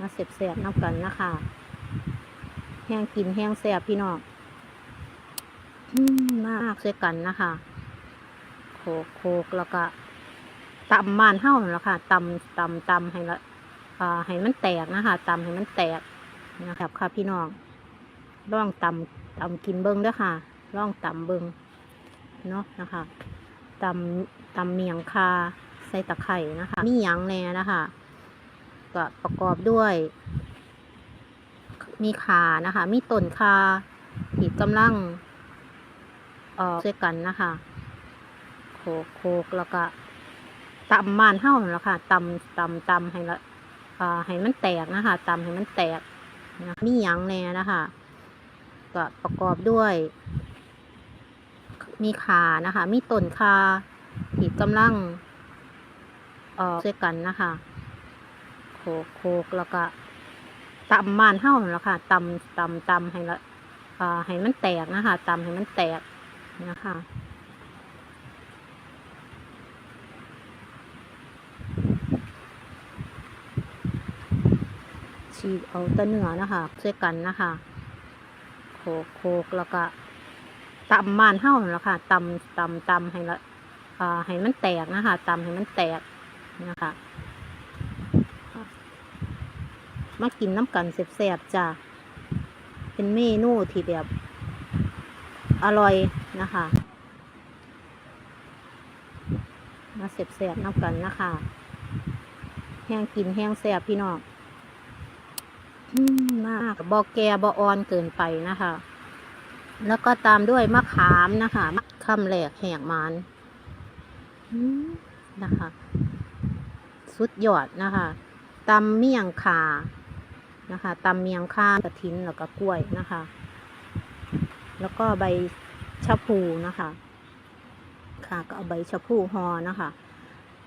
มาเสียบแสบน้ำกันนะคะแห้งกินแห้งแสบพี่น้องมากเสียกันนะคะโขกโขกแล้วก็ตำมานเท่าแล้วค่ะตำตำตำให้ละอ่าให้มันแตกนะคะตำให้มันแตกนะครับค่ะพี่น้องลองตำตำกินเบิ้งด้วยค่ะลองตำเบิ้งเนาะนะคะตำตำเมียงคาใส่ตะไคร่นะคะ มีหยังแน่นะคะ ก็ประกอบด้วย มีขานะคะ มีต้นคาที่กำลังเอ่อช่วยกันนะคะโขกโขกแล้วก็ตำมานเท่าแล้วค่ะตำตำตำให้ละอ่าให้มันแตกนะคะตำให้มันแตกนะมีหยังแน่นะคะก็ประกอบด้วย มีขานะคะ มีต้นคาที่กำลังเอ่อช่วยกันนะคะ กโขกแล้วก็ตำมานเท่านั่นแล้วค่ะตำตำตำให้ละอ่าให้มันแตกนะคะตำให้มันแตกนะคะฉีกเอาตะเนื้อนะคะช่วยกันนะคะโขกโขกแล้วก็ตำมานเท่านั่นแล้วค่ะตำตำตำให้ละอ่าให้มันแตกนะคะตำให้มันแตกนะคะ มากินน้ำกันแซ่บๆจ้ะเป็นเมนูที่แบบ อร่อยนะคะ มาแซ่บๆน้ำกันนะคะ แห้งกินแห้งแซ่บพี่น้องมากบอแกบอออนเกินไปนะคะ แล้วก็ตามด้วยมะขามนะคะมะคำแหลกแหกมันนะคะ สุดยอดนะคะตำเมี่ยงขา นะคะตำเมียงข้ากระถินแล้วก็กล้วยนะคะ แล้วก็ใบชะพูนะคะ ค่ะก็เอาใบชะพูห่อนะคะ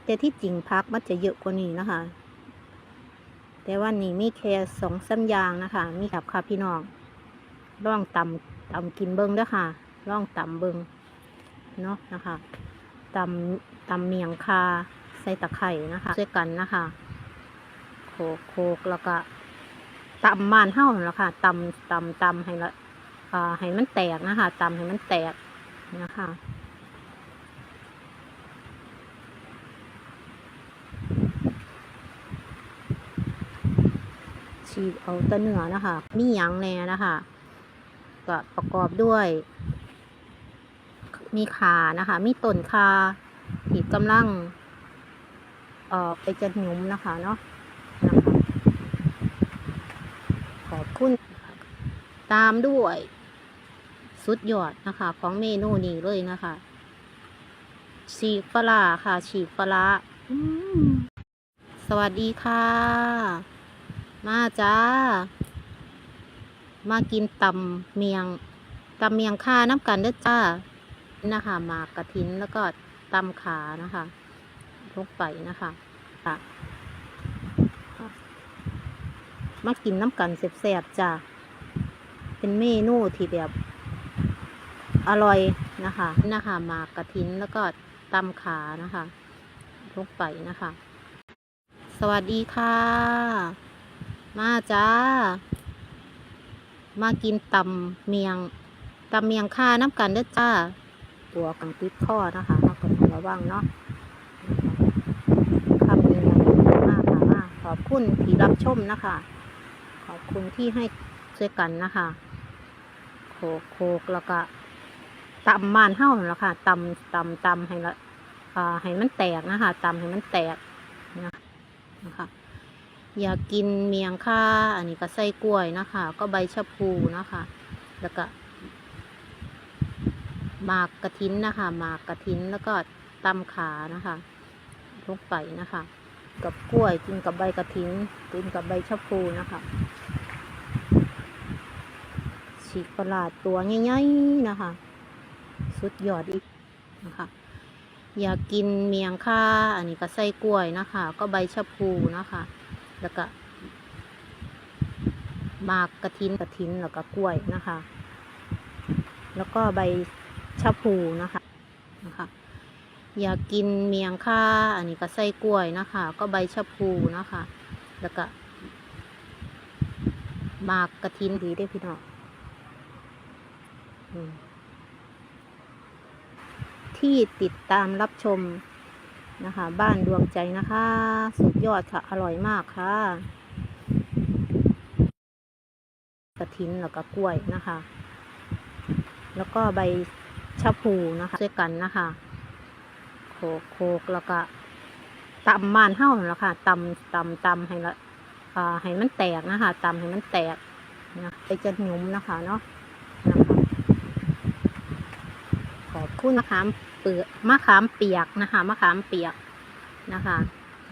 แต่ที่จริงพักมันจะเยอะกว่านี้นะคะ แต่ว่านี่มีแค่สองสามยางนะคะ มีกับค่ะพี่น้องล่องตำตำกินเบิ้งด้วยค่ะล่องตำเบิ้งเนาะนะคะตำตำเมียงคาใส่ตะไคร่นะคะช่วยกันนะคะโขกโขกแล้วก็ ตำมานเท่าแหล้วค่ะตำตำตำให้ละให้มันแตกนะคะตำให้มันแตกนะคะฉีกเอาตะเนื้อนะคะ มีหยังแน่นะคะก็ประกอบด้วย มีขานะคะ มีต้นคาที่กำลัง เอ่อไปจะหยุมนะคะเนาะนะคะ คุณตามด้วยสุดยอดนะคะ ของเมนูนี้เลยนะคะฉีกปลาค่ะ ฉีกปลาสวัสดีค่ะ มาจ้า มากินตำเมียงตำเมียงค่าน้ำกันเด้อจ้า นะคะหมากกระถินแล้วก็ตำขานะคะลงไปนะคะค่ะ มากินน้ำกันแซ่บๆจ้าเป็นเมนูที่แบบอร่อยนะคะนะคะมากระถินแล้วก็ตำขานะคะลงไปนะคะ สวัสดีค่ะ มาจ้า มากินตำเมียงตำเมียงค่าน้ำกันเด้อจ้า ตัวกังติดข้อนะคะเราก็ต้องระวังเนาะคำนี้มากค่ะมากขอบคุณที่รับชมนะคะ ขอบคุณที่ให้ช่วยกันนะคะโขกโขกแล้วก็ตำมานเท่าแล้วค่ะตำตำตำให้ละให้มันแตกนะคะตำให้มันแตกนะนะคะอยากกินเมียงค่าอันนี้ก็ใส่กล้วยนะคะ ก็ใบชะพูนะคะ แล้วก็หมากกระถินนะคะหมากกระถินแล้วก็ตำขานะคะลงไปนะคะ กับกล้วยกินกับใบกระถินกินกับใบชะพูนะคะ ฉีกประหลาดตัวใหญ่ๆนะคะ สุดยอดอีกนะคะ อยากกินเมียงค่า อันนี้ก็ใส่กล้วยนะคะ ก็ใบชะพูนะคะ แล้วก็หมากกระถินกระถินแล้วก็กล้วยนะคะ แล้วก็ใบชะพูนะคะนะคะ อยากกินเมียงค่า อันนี้ก็ใส่กล้วยนะคะ ก็ใบชะพูนะคะ แล้วก็มากกระทินดีได้พี่น้อง ที่ติดตามรับชมนะคะ บ้านดวงใจนะคะ สุดยอดค่ะ อร่อยมากค่ะกระทินแล้วก็กล้วยนะคะ แล้วก็ใบชะพูนะคะด้วยกันนะคะโขกโขกแล้วก็ตำมานเห่าแล้วค่ะตำตำตำให้ละให้มันแตกนะคะตำให้มันแตกนะไปจะหนุ่มนะคะเนาะขอบ คุณมะขามเปลือกมะขามเปียกนะคะมะขามเปียกนะคะ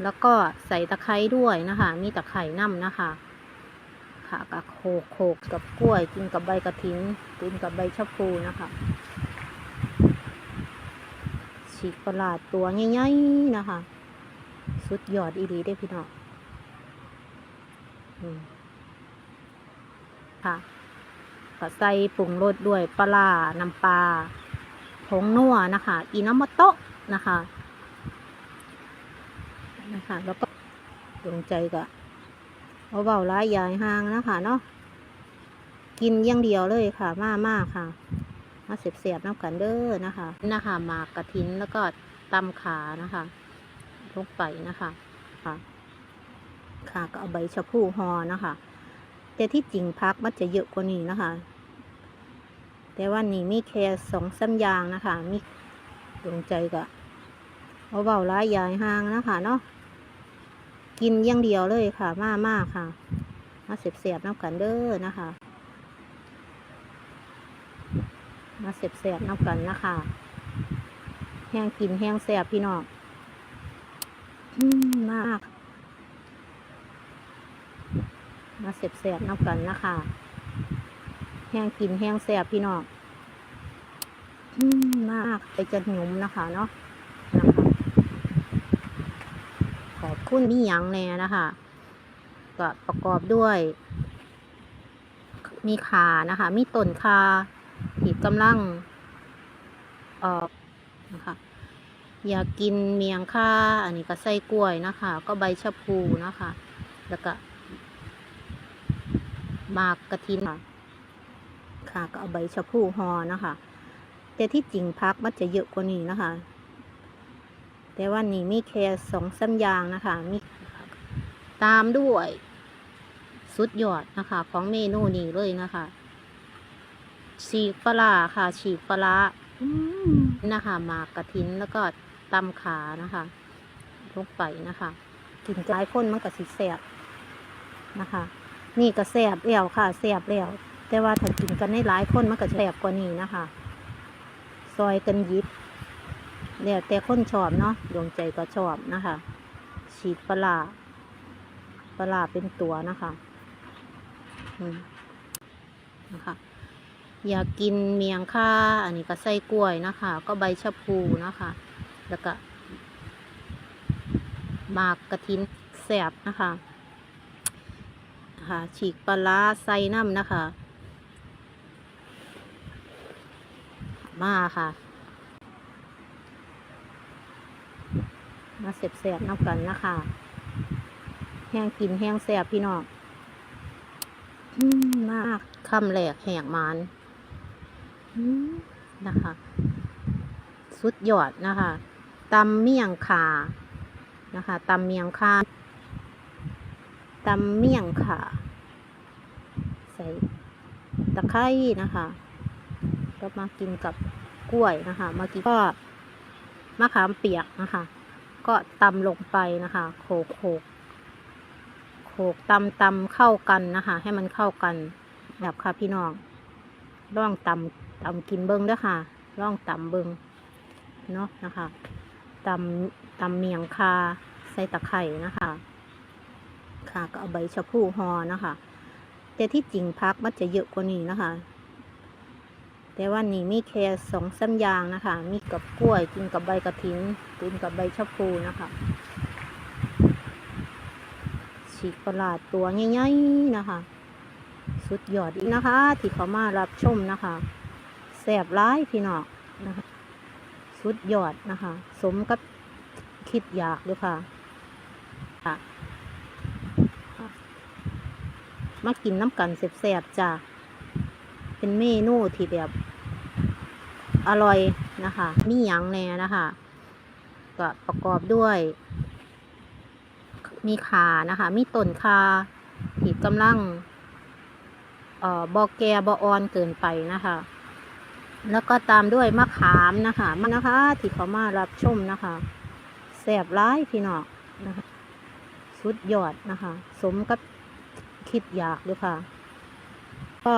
แล้วก็ใส่ตะไคร้ด้วยนะคะ มีตะไคร้น้ำนะคะ ค่ะกับโขกโขกกับกล้วยกินกับใบกระถินกินกับใบชะพูนะคะฉีกประหลาดตัวใหญ่ๆนะคะ สุดยอดอีดีได้พี่น้องค่ะก็ใส่ปรุงรสด้วยปลาร้าน้ำปลา ผงนัวนะคะ อินามโตะนะคะ นะคะ แล้วก็ดวงใจก็เอาเบาร้ายยายห่างนะคะเนาะ กินอย่างเดียวเลยค่ะ มากมากค่ะ มาเสียบๆน้ำกันเด้อนะคะ นะคะ หมากกระถินแล้วก็ตำขานะคะลงไปนะคะค่ะ ค่ะก็เอาใบชะพูห่อนะคะ แต่ที่จริงพักมันจะเยอะกว่านี้นะคะ แต่ว่านี่มีแค่สองสามอย่างนะคะ มีดวงใจก็เอาเบาร้ายยายห่างนะคะเนาะกินอย่างเดียวเลยค่ะมากมากค่ะ มาเสียบๆน้ำกันเด้อนะคะ มาเสียบๆน้ำกันนะคะ แห้งกินแห้งแสบพี่น้องมาก มาเสียบๆน้ำกันนะคะ แห้งกินแห้งแสบพี่น้องมากไปจะหนุ่มนะคะเนาะนะคะขอบคุณมีหยังแน่นะคะก็ประกอบด้วย มีขานะคะ มีต้นคาที่กำลังเอ่อนะคะอยากกินเมียงค่า อันนี้ก็ใส่กล้วยนะคะ ก็ใบชะพูนะคะ แล้วก็หมากกระทินค่ะ ค่ะ ก็เอาใบชะพูหอนะคะ แต่ที่จริงพักมันจะเยอะกว่านี้นะคะ แต่ว่านี่มีแค่สองสามอย่างนะคะ มีตามด้วยสุดยอดนะคะ ของเมนูนี้เลยนะคะฉีกปลาค่ะ ฉีกปลาอืนะคะหมากกระถินแล้วก็ตำขานะคะลงไปนะคะกินหลายคนมันก็สิแสบนะคะ นี่ก็แสบแล้วค่ะแสบแล้ว แต่ว่าถ้ากินกันในหลายคนมันก็แสบกว่านี้นะคะ ซอยกันยิบแล้วแต่คนชอบเนาะดวงใจก็ชอบนะคะ ฉีกปลาร้าปลาเป็นตัวนะคะอืมนะคะ อยากกินเมียงค่า อันนี้ก็ใส่กล้วยนะคะ ก็ใบชะพูนะคะ แล้วก็หมากกระทินแสบนะคะค่ะฉีกปลาร้าใส่น้ำนะคะ มาค่ะ มาเสียบๆน้ำกันนะคะ แห้งกินแห้งแสบพี่น้องมากคำแหลกแหกมันนะคะ สุดยอดนะคะตำเมี่ยงขานะคะตำเมี่ยงคาตำเมี่ยงขาใส่ตะไคร้นะคะ ก็มากินกับกล้วยนะคะ มากินก็มะขามเปียกนะคะ ก็ตำลงไปนะคะ โขกโขกโขกตำตำเข้ากันนะคะ ให้มันเข้ากันแบบค่ะพี่น้องร่องตำตำกินเบิ้งด้อค่ะร่องตำเบิ้งเนาะนะคะตำตำเมียงคาใส่ตะไคร่นะคะ ค่ะก็เอาใบชะพูหอนะคะ แต่ที่จริงพักมันจะเยอะกว่านี้นะคะ แต่ว่านี่มีแค่สองสามอย่างนะคะ มีกับกล้วยกินกับใบกระถินกินกับใบชะพูนะคะฉีกประหลาดตัวใหญ่ๆนะคะ สุดยอดอีกนะคะ ที่เขามารับชมนะคะแสบร้ายพี่น้องนะคะ สุดยอดนะคะ สมกับคิดอยากด้วยค่ะมากินน้ำกันแซ่บๆจ้ะเป็นเมนูที่แบบ อร่อยนะคะ มีหยังแน่นะคะ ก็ประกอบด้วย มีขานะคะ มีต้นคาที่กำลังเอ่อบอแกบอออนเกินไปนะคะ แล้วก็ตามด้วยมะขามนะคะมันนะคะ ที่เขามารับชมนะคะแสบร้ายพี่น้องนะคะ สุดยอดนะคะ สมกับคิดอยากด้วยค่ะ ก็